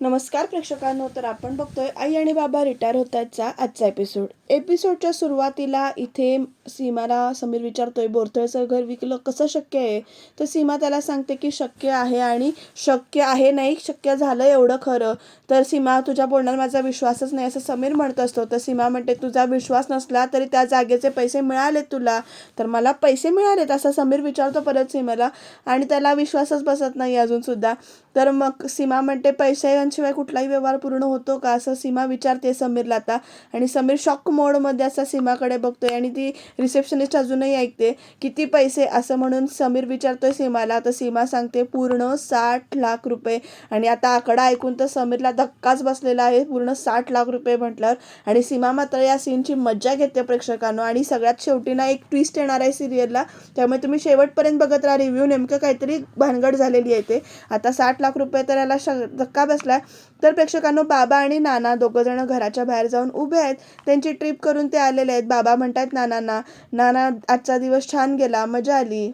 नमस्कार प्रेक्षकांनो तर आपण बघतोय आई आणि बाबा रिटायर होत आहेतचा आजचा एपिसोड एपिसोडच्या सुरुवातीला इथे सीमाला समीर विचारतोय बोरथळचं घर विकलं कसं शक्य आहे? तर सीमा त्याला सांगते की शक्य आहे आणि शक्य आहे नाही शक्य झालं एवढं खरं. तर सीमा तुझ्या बोलण्यावर माझा विश्वासच नाही असं समीर म्हणत असतो. तर सीमा म्हणते तुझा विश्वास नसला तरी त्या जागेचे पैसे मिळाले तुला. तर मला पैसे मिळालेत? असं समीर विचारतो परत सीमेला. आणि त्याला विश्वासच बसत नाही अजूनसुद्धा तर मग सीमा म्हणते पैशांशिवाय कुठलाही व्यवहार पूर्ण होतो का? असं सीमा विचारते समीरला आता. आणि समीर शॉक मोडमध्ये असा सीमाकडे बघतोय आणि ती रिसेप्शनिस्ट अजूनही ऐकते किती पैसे? असं म्हणून समीर विचारतोय सीमाला. तर सीमा सांगते पूर्ण साठ लाख रुपये. आणि आता आकडा ऐकून तर समीरला धक्काच बसलेला आहे पूर्ण साठ लाख रुपये म्हटल्यावर. आणि सीमा मात्र या सीनची मज्जा घेते प्रेक्षकांनो. आणि सगळ्यात शेवटी ना एक ट्विस्ट येणार आहे सिरियलला त्यामुळे तुम्ही शेवटपर्यंत बघत राहा. रिव्ह्यू नेमकं काहीतरी भानगड झालेली आहे ते. आता साठ लाख रुपये तर याला श धक्का बसलाय. तर प्रेक्षकांनो बाबा आणि नाना दोघं जण घराच्या बाहेर जाऊन उभे आहेत. त्यांची ट्रिप करून ते आलेले आहेत. बाबा म्हणतात नानांना नाना आजचा दिवस छान गेला. मजा आली.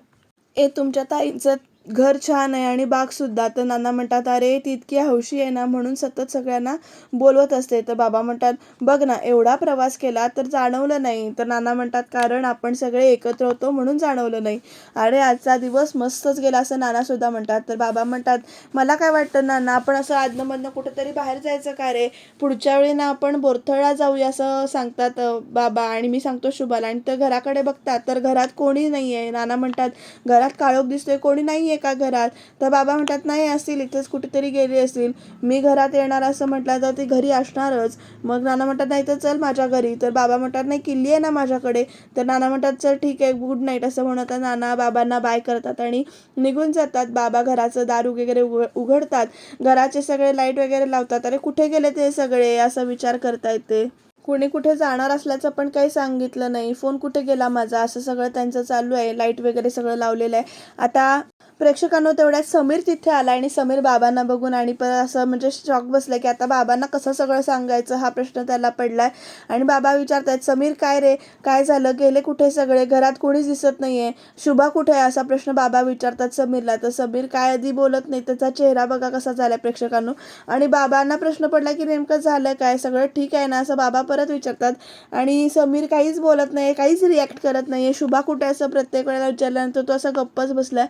ए तुमच्या ताईंचं घर छान आहे आणि बागसुद्धा तर नाना म्हणतात अरे ती इतकी हौशी आहे ना म्हणून सतत सगळ्यांना बोलवत असते. तर बाबा म्हणतात बघ ना एवढा प्रवास केला तर जाणवलं नाही. तर नाना म्हणतात कारण आपण सगळे एकत्र होतो म्हणून जाणवलं नाही. अरे आजचा दिवस मस्तच गेला असं नानासुद्धा म्हणतात. तर बाबा म्हणतात मला काय वाटतं नाना आपण असं आदनमधनं कुठेतरी बाहेर जायचं का रे? पुढच्या वेळी ना आपण बोरथळला जाऊया असं सांगतात बाबा आणि मी सांगतो शुभाला. आणि तर घराकडे बघतात तर घरात कोणी नाही आहे नाना म्हणतात घरात काळोख दिसतोय कोणी नाही आहे का घरात. तर बाबा म्हणतात नाही असतील इथेच कुठेतरी गेली असतील. मी घरात येणार असं म्हटलं तर ती घरी असणारच. मग नाना म्हणतात नाही तर चल माझ्या घरी. तर बाबा म्हणतात नाही किल्ली आहे ना माझ्याकडे. तर नाना म्हणतात चल ठीक आहे गुड नाईट असं म्हणत नाना बाबांना बाय करतात आणि निघून जातात. बाबा घराचं दार वगैरे उघ उघडतात. घराचे सगळे लाइट वगैरे लावतात. अरे कुठे गेले ते सगळे? असा विचार करता येते. कुणी कुठे जाणार असल्याचं पण काही सांगितलं नाही. फोन कुठे गेला माझा? असं सगळं त्यांचं चालू आहे. लाइट वगैरे सगळं लावलेलं आहे. आता प्रेक्षकांनो तेवढ्यात समीर तिथे आला आणि समीर बाबांना बघून आणि पण असं म्हणजे शॉक बसलं की आता बाबांना कसं सगळं सांगायचं हा प्रश्न त्याला पडला आहे आणि बाबा विचारतायत समीर काय रे? काय झालं? गेले कुठे सगळे? घरात कोणीच दिसत नाही आहे शुभा कुठे आहे? असा प्रश्न बाबा विचारतात समीरला. तर समीर काय आधी बोलत नाही. त्याचा चेहरा बघा कसा झालाय प्रेक्षकांनो. आणि बाबांना प्रश्न पडला की नेमकं झालं काय? सगळं ठीक आहे ना? असं बाबा परत विचारतात. आणि समीर काहीच बोलत नाही काहीच रिॲक्ट करत नाही आहे शुभा कुठे असं प्रत्येक वेळेला विचारल्यानंतर तो असा गप्पच बसला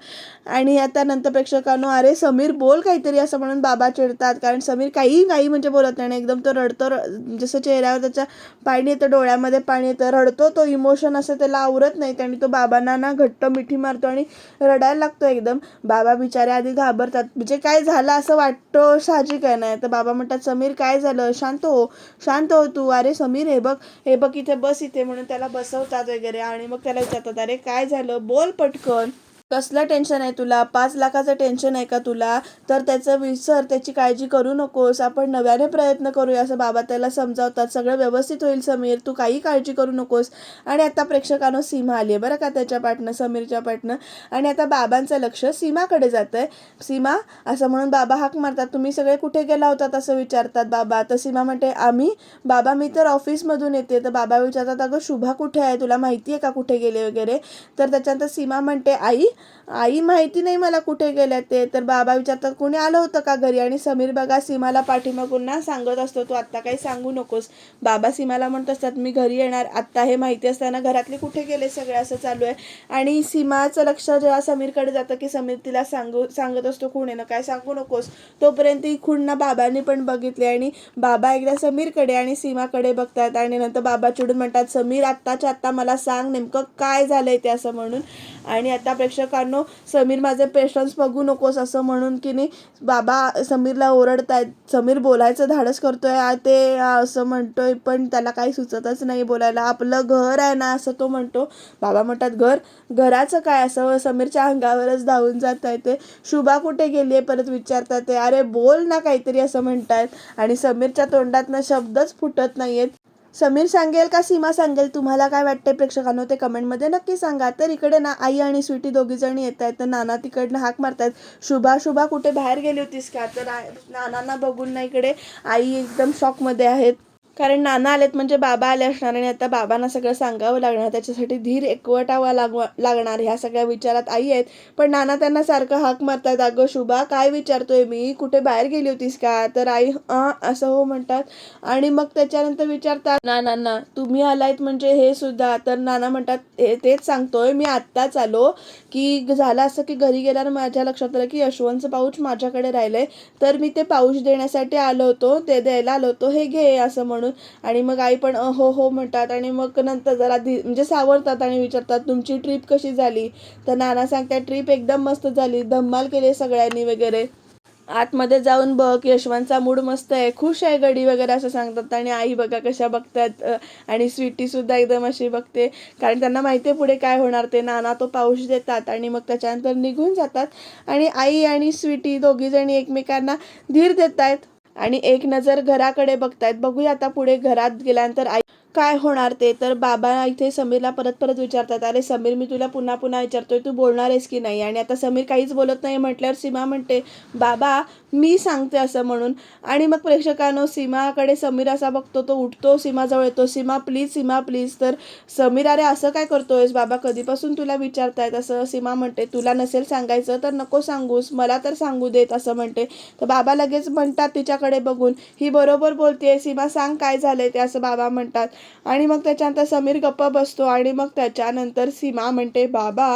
आणि आता नंतर प्रेक्षकांनो अरे समीर बोल काहीतरी असं म्हणून बाबा चिडतात. कारण समीर काही काही म्हणजे बोलत नाही एकदम तो रडतो जसं चेहऱ्यावर त्याच्या पाणी येतं डोळ्यामध्ये पाणी येतं रडतो तो इमोशन असं त्याला आवरत नाही. आणि तो बाबांना ना घट्ट मिठी मारतो आणि रडायला लागतो एकदम. बाबा बिचारे आधी घाबरतात. म्हणजे काय झालं असं वाटतं साहजिक आहे नाही तर बाबा म्हणतात समीर काय झालं? शांत हो शांत हो तू. अरे समीर हे बघ हे बघ इथे बस इथे. म्हणून त्याला बसवतात वगैरे आणि मग त्याला विचारतात अरे काय झालं? बोल पटकन. कसलं टेन्शन आहे तुला? पाच लाखाचं टेन्शन आहे का तुला? तर त्याचं विसर त्याची काळजी करू नकोस. आपण नव्याने प्रयत्न करूया असं बाबा त्याला समजावतात. सगळं व्यवस्थित होईल समीर. तू काही काळजी करू नकोस. आणि आता प्रेक्षकांनो सीमा आली आहे बरं का त्याच्या पाठनं समीरच्या पाटनं आणि आता बाबांचं लक्ष सीमाकडे जातं आहे सीमा असं म्हणून बाबा हाक मारतात. तुम्ही सगळे कुठे गेला होतात असं विचारतात बाबा. तर सीमा म्हणते आम्ही? बाबा मी तर ऑफिसमधून येते. तर बाबा विचारतात अगं शुभा कुठे आहे? तुला माहिती आहे का कुठे गेले वगैरे? तर त्याच्यानंतर सीमा म्हणते आई आई माहिती नाही मला कुठे गेल्या ते. तर बाबा विचारतात कोणी आलं होतं का घरी? आणि समीर बघा सीमाला पाठीमागून ना सांगत असतो तू आत्ता काही सांगू नकोस. बाबा सीमाला म्हणत असतात मी घरी येणार आत्ता हे माहिती असताना घरातले कुठे गेले? सगळे असं चालू आहे. आणि सीमाचं लक्ष जेव्हा समीरकडे जातं की समीर तिला सांगू सांगत असतो खुणेनं काय सांगू नकोस. तोपर्यंत ही खूण ना बाबांनी पण बघितली आणि बाबा एकदा समीरकडे आणि सीमाकडे बघतात आणि नंतर बाबा चिडून म्हणतात समीर आत्ताच्या आत्ता मला सांग नेमकं काय झालंय ते असं म्हणून. आणि आता प्रेक्षक प्रेक्षकांनो समीर माझे पेशन्स बघू नकोस असं म्हणून की नाही बाबा समीरला ओरडतायत समीर बोलायचं धाडस करतोय ते असं म्हणतोय पण त्याला काही सुचतच नाही बोलायला. आपलं घर आहे ना असं तो म्हणतो. बाबा म्हणतात घर घराचं काय? असं समीरच्या अंगावरच धावून जात आहे ते. शुभा कुठे गेली आहे परत विचारतात ते. अरे बोल ना काहीतरी असं म्हणतायत आणि समीरच्या तोंडातनं शब्दच फुटत नाहीयेत. समीर सांगेल का सीमा सांगेल? तुम्हाला काय वाटते प्रेक्षकांनो? ते कमेंटमध्ये नक्की सांगा. तर इकडे ना आई आणि स्वीटी दोघी जणी येत आहेत. तर नाना तिकडनं हाक मारतायत. शुभा शुभा कुठे बाहेर गेली होतीस का? तर नानांना बघून ना इकडे आई एकदम शॉकमध्ये आहेत. कारण नाना आलेत म्हणजे बाबा आले असणार आणि आता बाबांना सगळं सांगावं लागणार. त्याच्यासाठी धीर एकवटावा लागवा लागणार. ह्या सगळ्या विचारात आई आहेत. पण नाना त्यांना सारखं हाक मारतात. अगं शुभा काय विचारतोय मी? कुठे बाहेर गेली होतीस का? तर आई आ असं हो म्हणतात. आणि मग त्याच्यानंतर विचारतात नानांना तुम्ही आलायत म्हणजे हे सुद्धा. तर नाना म्हणतात "हे- तेच सांगतोय. मी आत्ताच आलो की झालं असं की घरी गेल्यावर माझ्या लक्षात आलं की यशवंतचं पाऊच माझ्याकडे राहिलंय. तर मी ते पाऊच देण्यासाठी आलो होतो ते द्यायला आलो होतो. हे घे असं म्हणून. आणि मग आई पण हो हो म्हणतात. आणि मग नंतर जरा धी म्हणजे सावरतात आणि विचारतात तुमची ट्रिप कशी झाली? तर नाना सांगतात ट्रिप एकदम मस्त झाली. धम्माल केली सगळ्यांनी वगैरे. आतमध्ये जाऊन बघ यशवंतचा मूड मस्त आहे. खुश आहे गडी वगैरे असं सांगतात. आणि आई बघा कशा बघतात आणि स्वीटी सुद्धा एकदम अशी बघते. कारण त्यांना माहिती आहे पुढे काय होणार. ते नाना तो पाऊस देतात. आणि मग त्याच्यानंतर निघून जातात. आणि आई आणि स्वीटी दोघीजणी एकमेकांना धीर देत आहेत आणि एक नजर घराकडे बघतायत. बघूया आता पुढे घरात गेल्यानंतर आई काय होणार ते. तर बाबा इथे समीरला परत परत विचारतात अरे समीर मी तुला पुन्हा पुन्हा विचारतोय तू बोलणार आहेस की नाही? आणि आता समीर काहीच बोलत नाही म्हटल्यावर सीमा म्हणते बाबा मी सांगते असं म्हणून. आणि मग प्रेक्षकांनो सीमाकडे समीर असा बघतो तो उठतो सीमाजवळ येतो. Seema please Seema please. तर समीर अरे असं काय करतोयस बाबा? कधीपासून तुला विचारतायत? असं सीमा म्हणते. तुला नसेल सांगायचं तर नको सांगूस. मला तर सांगू देत असं म्हणते. तर बाबा लगेच म्हणतात तिच्याकडे बघून. ही बरोबर बोलतेय सीमा सांग काय झालंय ते असं बाबा म्हणतात. आणि मग त्याच्यानंतर समीर गप्प बसतो. आणि मग त्याच्यानंतर सीमा म्हणते बाबा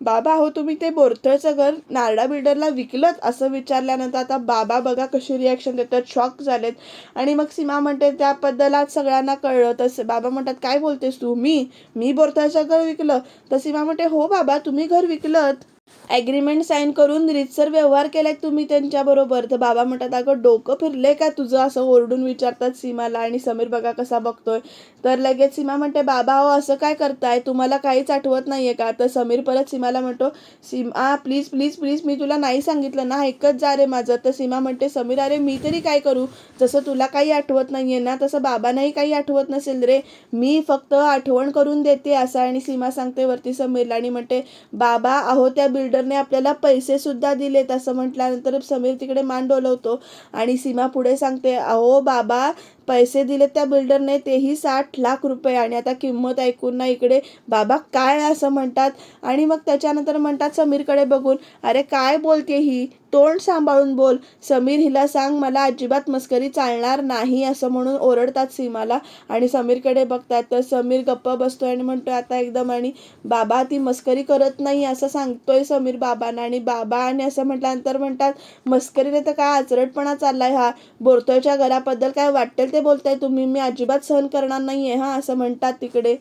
बाबा हो तुम्ही ते बोरथळचं घर नारडा बिल्डरला विकलत? असं विचारल्यानंतर आता बाबा बघा कशी रिॲक्शन देतात शॉक झालेत. आणि मग सीमा म्हणते त्याबद्दल आज सगळ्यांना कळलं. तसं बाबा म्हणतात काय बोलतेस तू? मी? मी बोरताच्या घर विकलं. तर सीमा म्हणते हो बाबा तुम्ही घर विकलत. ॲग्रीमेंट साईन करून रितसर व्यवहार केलाय तुम्ही त्यांच्याबरोबर तर बाबा म्हणतात अगं डोकं फिरले का तुझं? असं ओरडून विचारतात सीमाला आणि समीर बघा कसा बघतोय. तर लगेच सीमा म्हणते बाबा हो असं काय करताय? तुम्हाला काहीच आठवत नाहीये का? तर समीर परत सीमाला म्हणतो सीमा प्लीज प्लीज प्लीज मी तुला नाही सांगितलं ना ऐकत जा रे माझं. तर सीमा म्हणते समीर अरे मी तरी काय करू? जसं तुला काही आठवत नाहीये ना तसं बाबांनाही काही आठवत नसेल रे. मी फक्त आठवण करून देते असं आणि सीमा सांगते वरती समीरला आणि म्हणते बाबा अहो त्या बिल्डरने आपल्याला पैसे सुद्धा दिलेत असं म्हटल्यानंतर समीर तिकडे मान डोलवतो. आणि सीमा पुढे सांगते अहो बाबा पैसे दिलेत त्या बिल्डरने तेही साठ लाख रुपये. आणि आता किंमत ऐकून ना इकडे बाबा काय असं म्हणतात? आणि मग त्याच्यानंतर म्हणतात समीरकडे बघून अरे काय बोलते ही? तोंड सांभाळून बोल. समीर हिला सांग मला अजिबात मस्करी चालणार नाही असं म्हणून ओरडतात सीमाला. आणि समीरकडे बघतात तर समीर गप्प बसतोय आणि म्हणतोय आता एकदम आणि बाबा ती मस्करी करत नाही असं सांगतोय समीर बाबांना. आणि बाबा आणि असं म्हटल्यानंतर म्हणतात मस्करीने तर काय आचरटपणा चाललाय हा. बोरतोळच्या घराबद्दल काय वाटेल ते बोलताय तुम्ही मी अजिबात सहन करणार नाहीये हा असं म्हणतात तिकडे.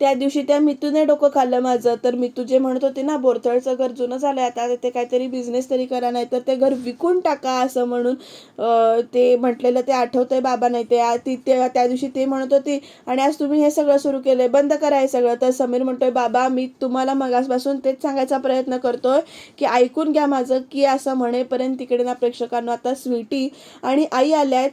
त्या दिवशी त्या मितूने डोकं खाल्लं माझं. तर मितू जे म्हणत होते ना बोरथळचं घर जुनं झालंय आता ते काहीतरी बिझनेस तरी करा नाही तर ते घर विकून टाका असं म्हणून ते म्हटलेलं ते आठवतंय बाबा नाही ते ती ते त्या दिवशी ते म्हणत होती आणि आज तुम्ही हे सगळं सुरू केलंय बंद करा हे सगळं. तर समीर म्हणतोय बाबा मी तुम्हाला मगासपासून तेच सांगायचा प्रयत्न करतोय की ऐकून घ्या माझं की असं म्हणेपर्यंत तिकडे ना प्रेक्षकांना आता स्वीटी आणि आई आल्या आहेत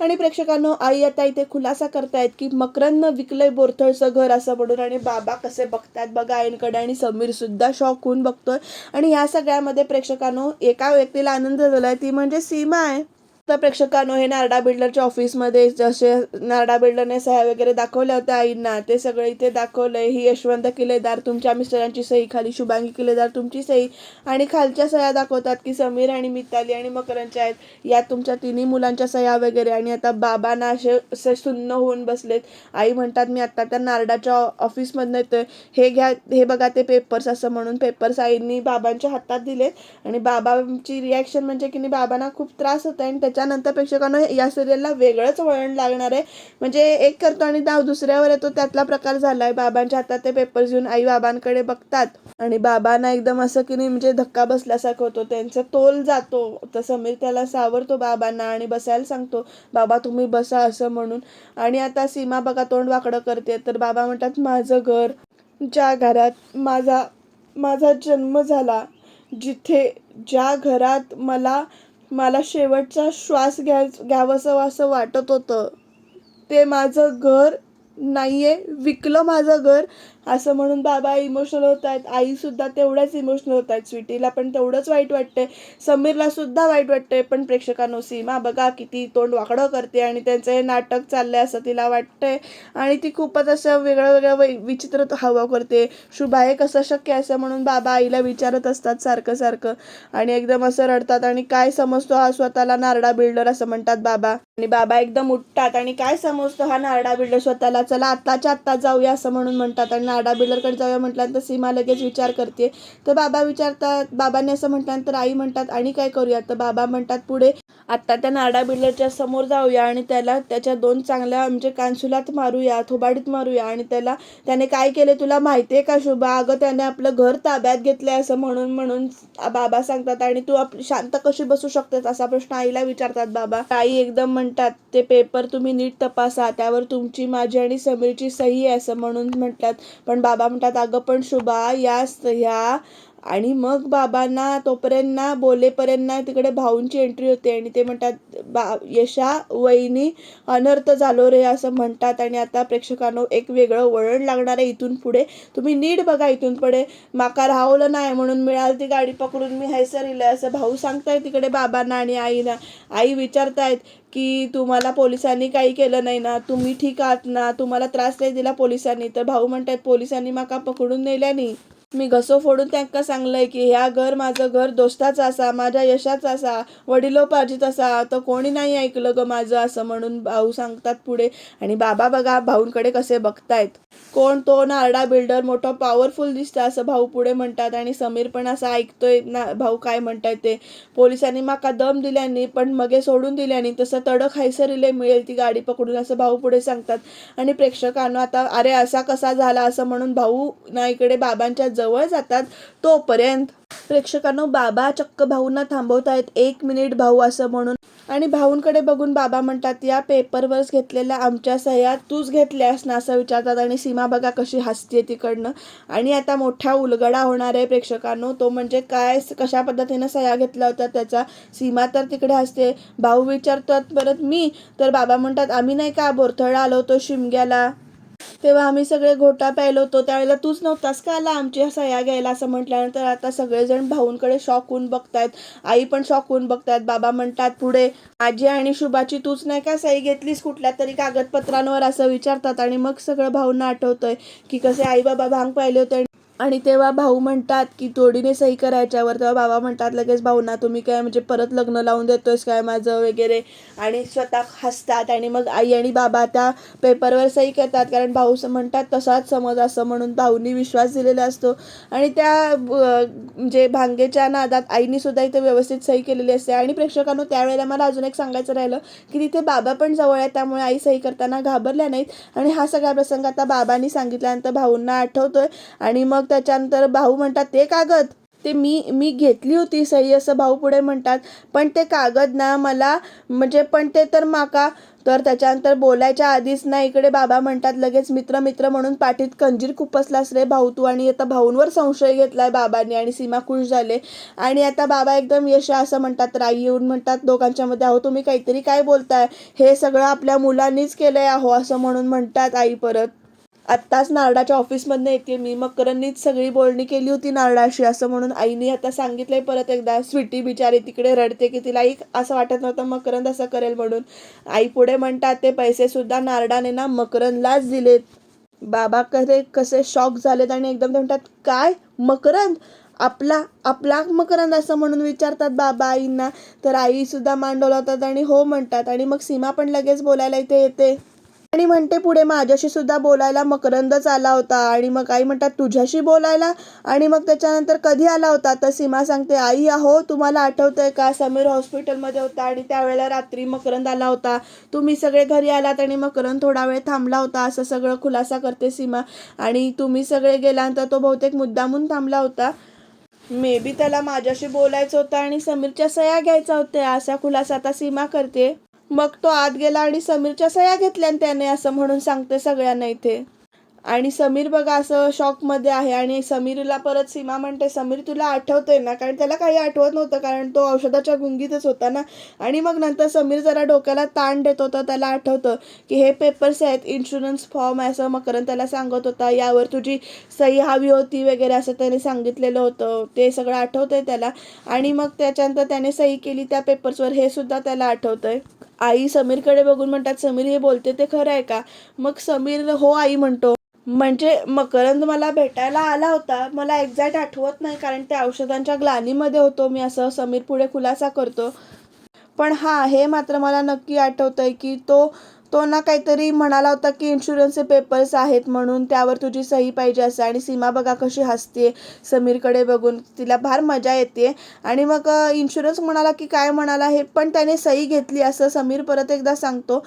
आणि प्रेक्षकांनो आई आता इथे खुलासा करतायत की मकरंदनं विकलंय बोरथळचं घर असं म्हणून आणि बाबा कसे बघतात बघा आईंकडे आणि समीर सुद्धा शॉक होऊन बघतोय. आणि ह्या सगळ्यामध्ये प्रेक्षकांनो एका व्यक्तीला आनंद झालाय ती म्हणजे सीमा आहे. तर प्रेक्षकांनो हे नारडा बिल्डरच्या ऑफिसमध्ये जसे नारडा बिल्डरने सह्या वगैरे दाखवल्या होत्या आईंना ते सगळे इथे दाखवलंय. ही यशवंत किल्लेदार तुमच्या मिस्टरांची सही खाली शुभांगी किल्लेदार तुमची सही आणि खालच्या सह्या दाखवतात की समीर आणि मिताली आणि मकरांच्या आहेत. यात तुमच्या तिन्ही मुलांच्या सह्या वगैरे आणि आता बाबांना असे असे सुन्न होऊन बसलेत. आई म्हणतात मी आत्ता त्या नारडाच्या ऑफिसमधनं येतोय. हे घ्या हे बघा ते पेपर्स असं म्हणून पेपर्स आईंनी बाबांच्या हातात दिलेत आणि बाबांची रिॲक्शन म्हणजे की नाही बाबांना खूप त्रास होत आहे आणि त्याच्यानंतर प्रेक्षकांना या सिरियलला वेगळंच वळण लागणार आहे. म्हणजे एक करतो आणि दाव दुसऱ्यावर येतो त्यातला प्रकार झालाय. बाबांच्या हातात ते पेपर्स घेऊन आई बाबांकडे बघतात. आणि बाबांना एकदम असं की नाही म्हणजे धक्का बसल्यासारखं होतो. त्यांचा तोल जातो. तर समीर त्याला सावरतो बाबांना आणि बसायला सांगतो बाबा तुम्ही बसा असं म्हणून. आणि आता सीमा बघा तोंड वाकडं करते. तर बाबा म्हणतात माझं घर ज्या घरात माझा माझा जन्म झाला जिथे ज्या घरात मला मला शेवटचा श्वास घ्या घ्यावंसं असं वाटत होतं. ते माझं घर नाहीये. विकलं माझं घर. असं म्हणून बाबा इमोशनल होत आहेत. आईसुद्धा तेवढ्याच इमोशनल होत आहेत. स्वीटीला पण तेवढंच वाईट वाटतंय. समीरला सुद्धा वाईट वाटतंय. पण प्रेक्षकांनो सीमा बघा किती तोंड वाकडं करते आणि त्यांचं हे नाटक चाललंय असं तिला वाटतंय. आणि ती खूपच असं वेगळं वेगळं वै- विचित्र हवा करते. शुभा हे कसं शक्य असं म्हणून बाबा आईला विचारत असतात सारखं सारखं. आणि एकदम असं रडतात. आणि काय समजतो हा स्वतःला नारडा बिल्डर असं म्हणतात बाबा. आणि बाबा एकदम उठतात. आणि काय समजतो हा नारडा बिल्डर स्वतःला? चला आत्ताच्या आत्ता जाऊया असं म्हणून म्हणतात. आणि आडा बिल्डरकडे जाऊया म्हटल्यानंतर सीमा लगेच विचार करते. तर बाबा विचारतात बाबांनी असं म्हटल्यानंतर आई म्हणतात आणि काय करूया तर बाबा म्हणतात पुढे आत्ता त्या नाडा बिल्डरच्या समोर जाऊया आणि त्याला त्याच्या दोन चांगल्या म्हणजे कानसुलात मारूया थोबाडीत मारूया आणि त्याला त्याने काय केले तुला माहिती आहे का शुभा? अगं त्याने आपलं घर ताब्यात घेतलंय असं म्हणून म्हणून बाबा सांगतात आणि तू आप शांत कशी बसू शकतेस असा प्रश्न आईला विचारतात बाबा. आई एकदम म्हणतात ते पेपर तुम्ही नीट तपासा त्यावर तुमची माझी आणि समीरची सही आहे असं म्हणून म्हणतात पण बाबा म्हणतात अगं पण शुभा या ह्या आणि मग बाबांना तोपर्यंत ना बोलेपर्यंत ना तिकडे भाऊंची एंट्री होते आणि ते म्हणतात बा यशा वहिनी अनर्थ झालो रे असं म्हणतात. आणि आता प्रेक्षकांनो एक वेगळं वळण लागणार आहे इथून पुढे. तुम्ही नीट बघा इथून पुढे. माका राहवलं नाही म्हणून मिळाल ती गाडी पकडून. मी हैसर इलं असं भाऊ सांगताय तिकडे बाबांना आणि आईना. आई विचारतायत की तुम्हाला पोलिसांनी काही केलं नाही ना? तुम्ही ठीक आहात ना? तुम्हाला त्रास नाही दिला पोलिसांनी? तर भाऊ म्हणतात पोलिसांनी माका पकडून नेल्यानी मी घसो फोडून त्यांका सांगलंय की ह्या घर माझं घर दोस्ताचं असा माझ्या यशाचं असा वडिलोपार्जित असा तर कोणी नाही ऐकलं ग माझं असं म्हणून भाऊ सांगतात पुढे. आणि बाबा बघा भाऊंकडे कसे बघतायत. कोण तो नारडा बिल्डर मोठा पॉवरफुल दिसतं असं भाऊ पुढे म्हणतात. आणि समीर पण असं ऐकतोय ना भाऊ काय म्हणतायत ते. पोलिसांनी माका दम दिल्यानी पण मगे सोडून दिल्यानी तसं तडक हैसरिले मिळेल ती गाडी पकडून असं भाऊ पुढे सांगतात. आणि प्रेक्षकांना आता अरे असा कसा झाला? असं म्हणून भाऊ ना इकडे बाबांच्या जवळ जवळ जातात तोपर्यंत प्रेक्षकांनो बाबा चक्क भाऊंना थांबवतायत एक मिनिट भाऊ असं म्हणून. आणि भाऊंकडे बघून बाबा म्हणतात या पेपरवरच घेतलेल्या आमच्या सह्या तूच घेतल्यास ना? असं विचारतात आणि सीमा बघा कशी हसते तिकडनं. आणि आता मोठा उलगडा होणार आहे प्रेक्षकांनो तो म्हणजे काय कशा पद्धतीनं सह्या घेतल्या होत्या त्याचा? सीमा तर तिकडे हसते भाऊ विचारतात परत मी? तर बाबा म्हणतात आम्ही नाही का बोरथळा आलो होतो शिमग्याला? तेव्हा आम्ही सगळे घोटा प्यायलो होतो. त्यावेळेला तूच नव्हतास का आला आमची सह्या घ्यायला? असं म्हटल्यानंतर आता सगळेजण भाऊंकडे शॉक होऊन बघतायत. आई पण शॉक होऊन बघतायत. बाबा म्हणतात पुढे आजी आणि शुभाची तूच नाही का सही घेतलीस? कुठल्या तरी कागदपत्रांवर असं विचारतात. आणि मग सगळं भाऊंना आठवतंय की कसे आई बाबा भांग पाहिले होते आणि तेव्हा भाऊ म्हणतात की तोडीने सही करायच्यावर तेव्हा बाबा म्हणतात लगेच भाऊना तुम्ही काय म्हणजे परत लग्न लावून देतोयस काय माझं वगैरे? आणि स्वतः हसतात आणि मग आई आणि बाबा त्या पेपरवर सही करतात. कारण भाऊ म्हणतात तसाच समज असं म्हणून भाऊनी विश्वास दिलेला असतो. आणि त्या म्हणजे भांगेच्या नादात आईनी सुद्धा इथे व्यवस्थित सही केलेली असते. आणि प्रेक्षकांनो त्यावेळेला मला अजून एक सांगायचं राहिलं की तिथे बाबा पण जवळ आहे त्यामुळे आई सही करताना घाबरल्या नाहीत. आणि हा सगळा प्रसंग आता बाबांनी सांगितल्यानंतर भाऊंना आठवतोय. आणि मग त्याच्यानंतर भाऊ म्हणतात ते कागद. ते मी मी घेतली होती सही असं भाऊ पुढे म्हणतात. पण ते कागद ना मला म्हणजे पण ते तर माका. तर त्याच्यानंतर बोलायच्या आधीच ना इकडे बाबा म्हणतात लगेच मित्र मित्र म्हणून पाठीत कंजीर खुपसलास रे भाऊ तू. आणि आता भाऊंवर संशय घेतलाय बाबांनी आणि सीमा खुश झाले. आणि आता बाबा एकदम यश असं म्हणतात राई येऊन म्हणतात दोघांच्या मध्ये अहो तुम्ही काहीतरी काय बोलताय? हे सगळं आपल्या मुलांनीच केलंय अहो असं म्हणून म्हणतात आई परत. आत्ताच नारडाच्या ऑफिसमधनं येते मी. मकरंनीच सगळी बोलणी केली होती नारडाशी असं म्हणून आईने आता सांगितलंय परत एकदा. स्वीटी बिचारी तिकडे रडते की तिला एक असं वाटत नव्हतं मकरंद असं करेल म्हणून. आई पुढे म्हणतात ते पैसेसुद्धा नारडाने ना मकरंदलाच दिलेत. बाबा कसे कसे शॉक झालेत आणि एकदम ते म्हणतात काय? मकरंद? आपला आपला मकरंद? असं म्हणून विचारतात बाबा आईंना. तर आईसुद्धा मान डोलावतात आणि हो म्हणतात. आणि मग सीमा पण लगेच बोलायला इथे येते. आणि म्हणते पुढे माझ्याशी सुद्धा बोलायला मकरंदच आला होता. आणि मग आई म्हणतात तुझ्याशी बोलायला? आणि मग त्याच्यानंतर कधी आला होता? तर सीमा सांगते आई अहो तुम्हाला आठवतंय का? समीर हॉस्पिटलमध्ये होता आणि त्यावेळेला रात्री मकरंद आला होता. तुम्ही सगळे घरी आलात आणि मकरंद थोडा वेळ थांबला होता. असं सगळं खुलासा करते सीमा. आणि तुम्ही सगळे गेल्यानंतर तो बहुतेक मुद्दामून थांबला होता. मे बी त्याला माझ्याशी बोलायचं होतं आणि समीरच्या सह्या घ्यायचा होत्या. असा खुलासा आता सीमा करते. मग तो आत गेला आणि समीरच्या सह्या घेतल्या त्याने असं म्हणून सांगते सगळ्यांना इथे. आणि समीर बघा असं शॉकमध्ये आहे आणि समीरला परत सीमा म्हणते समीर तुला आठवतंय ना? कारण त्याला काही आठवत नव्हतं कारण तो औषधाच्या गुंगीतच होता ना. आणि मग नंतर समीर जरा डोक्याला ताण देत होता त्याला आठवतं की हे पेपर्स आहेत इन्शुरन्स फॉर्म आहे असं मकरन त्याला सांगत होता. यावर तुझी सही हवी होती वगैरे असं त्याने सांगितलेलं होतं. ते सगळं आठवतंय त्याला. आणि मग त्याच्यानंतर त्याने सही केली त्या पेपर्सवर हे सुद्धा त्याला आठवतंय. आई समीरकडे बघून म्हणतात समीर हे बोलते ते खरं आहे का? मग समीर हो आई म्हणतो. म्हणजे मकरंद मला भेटायला आला होता. मला एक्झॅक्ट आठवत नाही कारण त्या औषधांच्या ग्लानीमध्ये होतो. मी असं समीर पुढे खुलासा करतो. पण हां हे मात्र मला नक्की आठवतं आहे की तो तो ना काहीतरी म्हणाला होता की इन्शुरन्सचे पेपर्स आहेत म्हणून त्यावर तुझी सही पाहिजे असं. आणि सीमा बघा कशी हसते. समीरकडे बघून तिला फार मजा येते. आणि मग इन्शुरन्स म्हणाला की काय म्हणाला हे पण त्याने सही घेतली असं समीर परत एकदा सांगतो.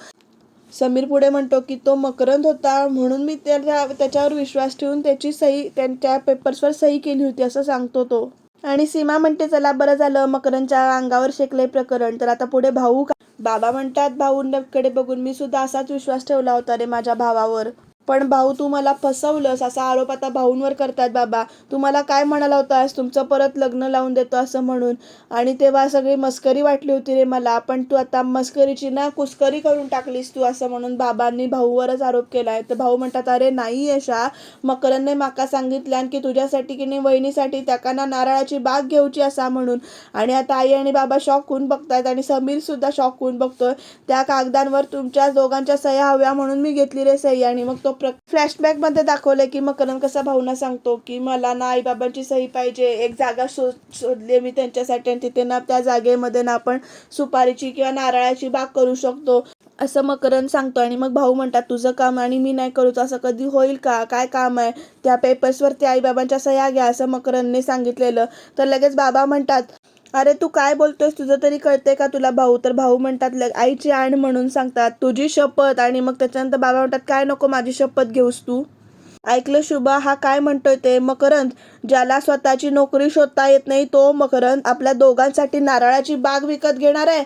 समीर पुढे म्हणतो की तो मकरंद होता म्हणून मी त्याच्या त्याच्यावर विश्वास ठेवून त्याची सही त्यांच्या पेपर्सवर सही केली होती असं सांगतो तो. आणि सीमा म्हणते चला बरं झालं मकरंदच्या अंगावर शेकले प्रकरण. तर आता पुढे भाऊ बाबा म्हणतात भाऊंकडे बघून मी सुद्धा असाच विश्वास ठेवला होता रे माझ्या भावावर. पण भाऊ तू मला फसवलंस. असा आरोप आता भाऊंवर करतात बाबा. तू मला काय म्हणाला होतास? तुमचं परत लग्न लावून देतो असं म्हणून. आणि तेव्हा सगळी मस्करी वाटली होती रे मला. पण तू आता मस्करीची ना कुस्करी करून टाकलीस तू असं म्हणून बाबांनी भाऊवरच आरोप केला आहे तर भाऊ म्हणतात अरे नाही यशा मकरनने माका सांगितल्यान की तुझ्यासाठी की नाही वहिनीसाठी त्याकांना नारळाची बाग घेऊची असा म्हणून. आणि आता आई आणि बाबा शॉक होऊन बघतायत आणि समीर सुद्धा शॉक होऊन बघतोय. त्या कागदांवर तुमच्या दोघांच्या सह्या हव्या म्हणून मी घेतली रे सही आणि मग तो प्र फ्लॅशबॅकमध्ये दाखवलंय की मकरंद कसा भाऊना सांगतो की मला ना आई बाबांची सही पाहिजे एक जागा शोध शोधली मी त्यांच्यासाठी आणि तिथे ना त्या जागेमध्ये ना आपण सुपारीची किंवा नारळाची बाग करू शकतो असं मकरंद सांगतो आणि मग भाऊ म्हणतात तुझं काम आणि मी नाही करू असं कधी होईल का? काय काम आहे? त्या पेपर्सवरती आईबाबांच्या सह्या घ्या असं मकरंदने सांगितलेलं. तर लगेच बाबा म्हणतात अरे तू काय बोलतोयस? तुझं तरी कळते का तुला भाऊ? तर भाऊ म्हणतात "लग- आईची आण म्हणून सांगतात तुझी शपथ आणि मग त्याच्यानंतर बाबा म्हणतात काय नको माझी शपथ घेऊस तू? ऐकलं शुभा हा काय म्हणतोय ते? मकरंद ज्याला स्वतःची नोकरी शोधता येत नाही तो मकरंद आपल्या दोघांसाठी नारळाची बाग विकत घेणार आहे.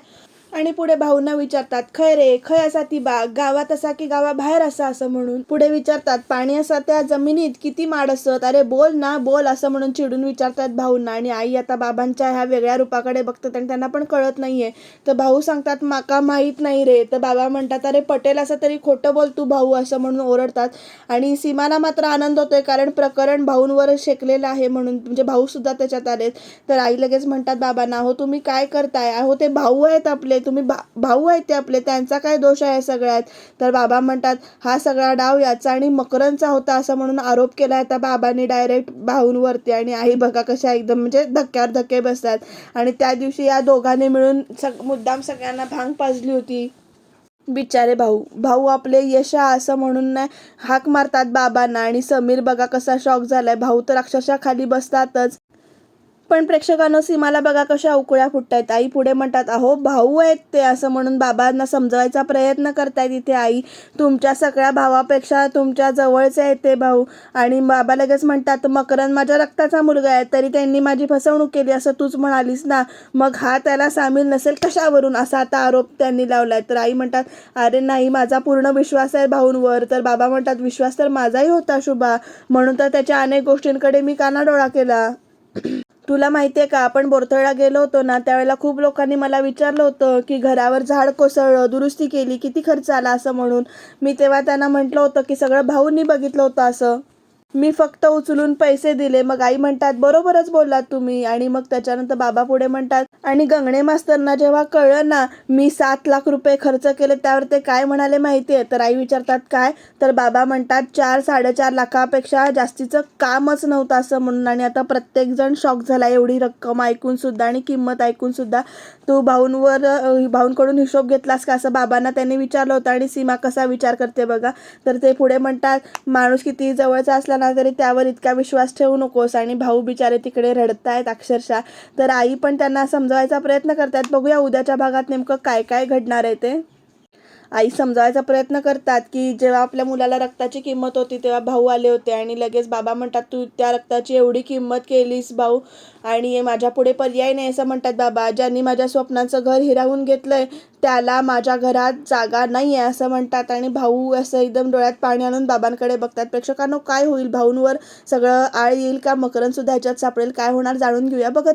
आणि पुढे भाऊंना विचारतात खय रे खय असा ती बाग? गावात असा की गावाबाहेर असा? असं म्हणून. पुढे विचारतात पाणी असा त्या जमिनीत किती माड असत? अरे बोल ना बोल असं म्हणून चिडून विचारतात भाऊंना. आणि आई आता बाबांच्या ह्या वेगळ्या रूपाकडे बघतात आणि त्यांना पण कळत नाहीये. तर भाऊ सांगतात माका माहीत नाही रे. तर बाबा म्हणतात अरे पटेल असं तरी खोटं बोल तू भाऊ असं म्हणून ओरडतात. आणि सीमाला मात्र आनंद होतोय कारण प्रकरण भाऊंवर शेकलेलं आहे म्हणून. म्हणजे भाऊ सुद्धा त्याच्यात आलेत. तर आई लगेच म्हणतात बाबांना हो तुम्ही काय करताय? अहो ते भाऊ आहेत आपले. तुम्ही भा भाऊ आहेत ते आपले त्यांचा काय दोष आहे सगळ्यात? तर बाबा म्हणतात हा सगळा डाव याचा आणि मकरंदचा होता असं म्हणून आरोप केला त्या बाबांनी डायरेक्ट भाऊंवरती आणि आई बघा कशा एकदम म्हणजे धक्क्यावर धक्के बसतात. आणि त्या दिवशी या दोघांनी मिळून सग मुद्दाम सगळ्यांना भांग पाजली होती. बिचारे भाऊ. भाऊ आपले यशा असं म्हणून नाही हाक मारतात बाबांना. आणि समीर बघा कसा शॉक झालाय. भाऊ तर अक्षरशः खाली बसतातच. पण प्रेक्षकांनो सीमाला बघा कशा उकळ्या फुटतायत. आई पुढे म्हणतात अहो भाऊ आहेत ते असं म्हणून बाबांना समजवायचा प्रयत्न करतायत इथे आई. तुमच्या सगळ्या भावापेक्षा तुमच्या जवळचे आहेत ते भाऊ. आणि बाबा लगेच म्हणतात मकरंद माझ्या रक्ताचा मुलगा आहे तरी त्यांनी माझी फसवणूक केली असं तूच म्हणालीस ना? मग हा त्याला सामील नसेल कशावरून? असा आता आरोप त्यांनी लावलाय. तर आई म्हणतात अरे नाही माझा पूर्ण विश्वास आहे भाऊंवर. तर बाबा म्हणतात विश्वास तर माझाही होता शुभा. म्हणून तर त्याच्या अनेक गोष्टींकडे मी कानाडोळा केला. तुला माहिती आहे का? आपण बोरथळा गेलो होतो ना त्यावेळेला खूप लोकांनी मला विचारलं होतं की घरावर झाड कोसळलं दुरुस्ती केली किती खर्च आला असं म्हणून. मी तेव्हा त्यांना म्हटलं होतं की सगळं भाऊंनी बघितलं होतं असं. मी फक्त उचलून पैसे दिले. मग आई म्हणतात बरोबरच बोललात तुम्ही. आणि मग त्याच्यानंतर बाबा पुढे म्हणतात आणि गंगणे मास्तरना जेव्हा कळलं ना मी सात लाख रुपये खर्च केले त्यावर ते काय म्हणाले माहिती आहे तर आई विचारतात काय? तर बाबा म्हणतात चार साडेचार लाखापेक्षा जास्तीचं कामच नव्हतं असं म्हणून. आणि आता प्रत्येकजण शॉक झाला एवढी रक्कम ऐकून सुद्धा आणि किंमत ऐकून सुद्धा तू भाऊंवर भाऊंकडून हिशोब घेतलास का? असं बाबांना त्यांनी विचारलं होतं आणि सीमा कसा विचार करते बघा. तर ते पुढे म्हणतात माणूस किती जवळचा असला ना तरी त्यावर इतका विश्वास ठेवू नकोस आणि भाऊ बिचारे तिकडे रडतायत अक्षरशः. तर आई पण त्यांना समजवायचा प्रयत्न करतायत बघूया उद्याच्या भागात नेमकं काय काय घडणार आहे ते. आई समजावायचा प्रयत्न करतात की जेव्हा आपल्या मुलाला रक्ताची किंमत होती तेव्हा भाऊ आले होते आणि लगेच बाबा म्हणतात तू त्या रक्ताची एवढी किंमत केलीस भाऊ आणि माझ्या पुढे पर्याय नाही असं म्हणतात बाबा. ज्यांनी माझ्या स्वप्नाचं घर हिरावून घेतलंय त्याला माझ्या घरात जागा नाही आहे असं म्हणतात. आणि भाऊ असं एकदम डोळ्यात पाणी आणून बाबांकडे बघतात. प्रेक्षकांनो काय होईल? भाऊंवर सगळं आळ येईल का? मकरंद सुद्धा ह्याच्यात सापडेल. काय होणार? जाणून घेऊया. बघत